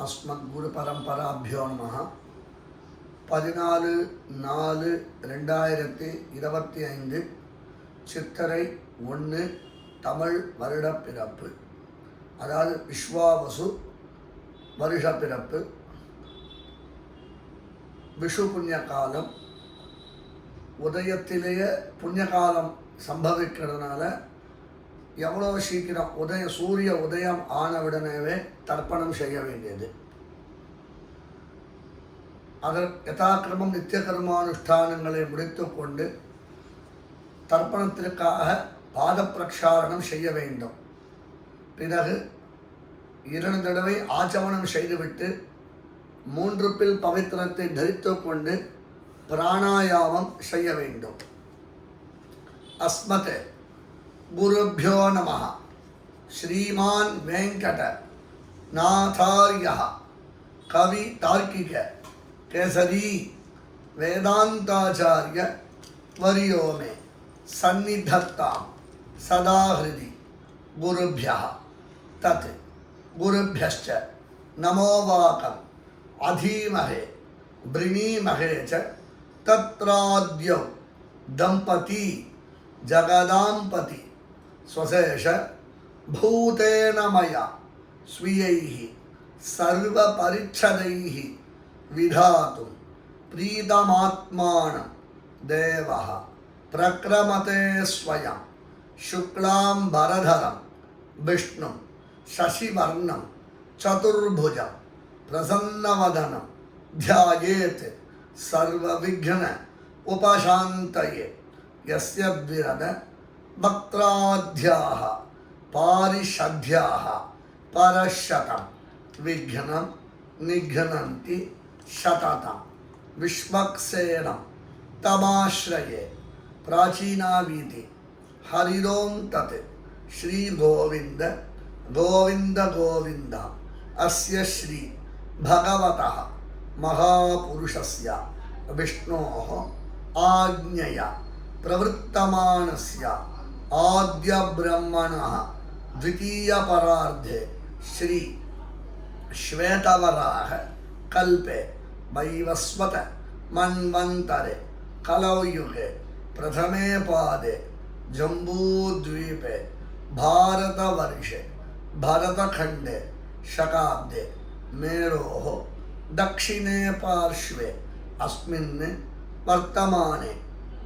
அஸ்மத் குரு பரம்பராபியோ நம பதினாலு நாலு ரெண்டாயிரத்தி இருபத்தி ஐந்து சித்திரை ஒன்று தமிழ் வருட பிறப்பு அதாவது விஸ்வாவசு வருஷ பிறப்பு விஷு புண்ணிய காலம் உதயத்திலேயே புண்ணிய காலம் சம்பவிக்கிறதுனால எவ்வளோ சீக்கிரம் உதய சூரிய உதயம் ஆனவுடனேவே தர்ப்பணம் செய்ய வேண்டியது. அதன் யதாக்கிரமம் நித்திய கர்மானுஷ்டானங்களை முடித்துக்கொண்டு தர்ப்பணத்திற்காக பாத பிரக்ஷாரணம் செய்ய வேண்டும். பிறகு இரண்டு தடவை ஆச்சமனம் செய்துவிட்டு மூன்று பில் பவித்திரத்தை தரித்து கொண்டு பிராணாயாமம் செய்ய வேண்டும். அஸ்மத் गुरुभ्यो नम। श्रीमान वेंकट नाथार्य कवि तार्किक, केसरी वेदांताचार्य वर्यो मे सन्निधत्ता सदा हृदय गुरुभ्य। तत् गुरुभ्यश्च नमोवाकम् अधीमहे, वृणीमहे च दंपती दम्पती स्वशेष भूतेन मया स्वीयैः सर्वपरिच्छदैः विधातुं प्रीतमात्मानं देवः प्रक्रमते स्वयं शुक्लाम्बरधरं विष्णुं शशिवर्णं चतुर्भुजं प्रसन्नवदनं ध्यायेत् सर्वविघ्न उपशान्तये यस्य ഭക്രാധ്യാഹ പാരിഷധ്യാഹ പരശതം വിഘ്നം നിഘ്നന്തി ശതതം വിഷ്മക്സേണം തമാശ്രയേ പ്രാചീനാവീതി ഹരിരോം തത് ശ്രീ ഗോവിന്ദ ഗോവിന്ദ ഗോവിന്ദ അസ്യ ശ്രീ ഭഗവത മഹാപുരുഷസ്യ വിഷ്ണോ ആജ്ഞയ പ്രവൃത്തമാനസ്യ आज्ञया प्रवृत्तमानस्य आद्यब्रह्मणः द्वितीयपरार्धे श्री श्वेतवराह कल्पे वैवस्वत मन्वन्तरे कलौयुगे प्रथमे पादे जम्बूद्वीपे भारतवर्षे भरतखण्डे शकाब्दे मेरोः दक्षिणे पार्श्वे अस्मिन् वर्तमाने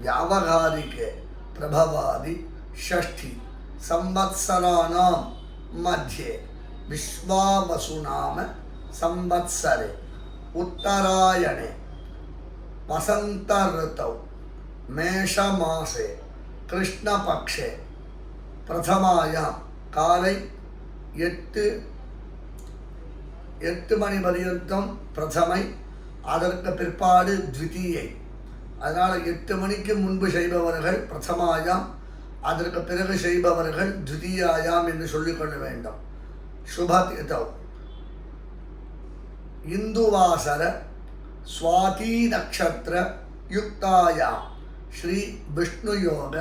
व्यावहारिके प्रभवादि षष्ठी संवत्सराणां मध्ये विश्वावसुनाम संवत्सरे उत्तरायणे वसन्तऋतौ मेषमासे कृष्णपक्षे प्रथमायां காலை எட்டு எட்டு மணி பர்யந்தம் பிரதமை அதற்கு பிற்பாடு த்விதீயை அதனால் எட்டு மணிக்கு முன்பு செய்பவர்கள் பிரதமாயாம் அதற்கு பிறகு செய்பவர்கள் துதியாயாம் என்று சொல்லிக்கொள்ள வேண்டும். சுபதிதௌ இந்துவாசர சுவாதி நக்ஷத்திர யுக்தாயாம். ஸ்ரீ விஷ்ணு யோக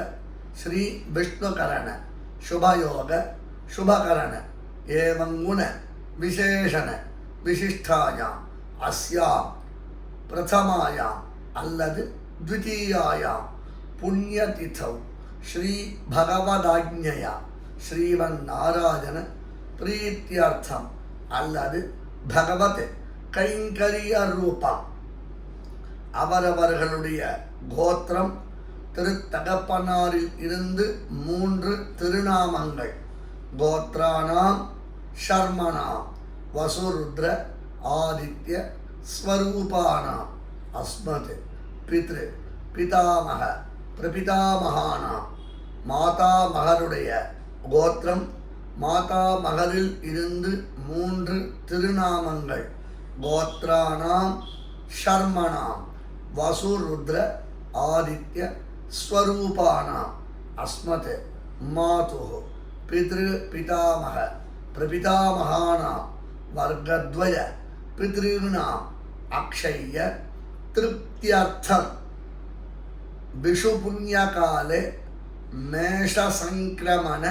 ஸ்ரீ விஷ்ணுகரண சுபயோக சுபகரண ஏவங்குண விசேஷண விசிஷ்டாயாம் அஸ்யாம் பிரதமாயாம் அல்லது ஸ்ரீ பகவதாஜ்ஞயா ஸ்ரீவன் நாராயண பிரீத்தியார்த்தம் அல்லது பகவத் கைங்கரிய ரூபா அவரவர்களுடைய கோத்திரம் திருத்தகப்பனாரில் இருந்து மூன்று திருநாமங்கள். கோத்ரானாம் ஷர்மனாம் வசுருத்ர ஆதித்ய ஸ்வரூபானாம். அஸ்மத் பித்ரு பிதாமக. பிரபிதாமகானாம் மாதா மகனுடைய கோத்திரம் மாதா மகளில் இருந்து மூன்று திருநாமங்கள். கோத்ரானாம் ஷர்மணாம் வசுருத்ர ஆதித்ய ஸ்வரூபானாம். அஸ்மத் மாது பித்ரு பிதாமக பிரபிதாமகானாம் வர்க்கத்வய பித்ருணாம் அக்ஷய்ய விஷு புண்ணியகாலே மேஷ சங்கிரமண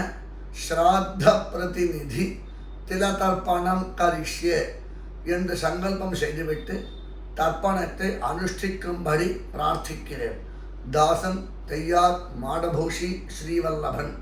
ஸ்ராத்த பிரதிநிதி திலதர்ப்பணம் கரிஷ்யே என்று சங்கல்பம் செய்துவிட்டு தர்ப்பணத்தை அனுஷ்டிக்கும்படி பிரார்த்திக்கிறேன். தாசன் தையார் மாடபூஷி ஸ்ரீவல்லபன்.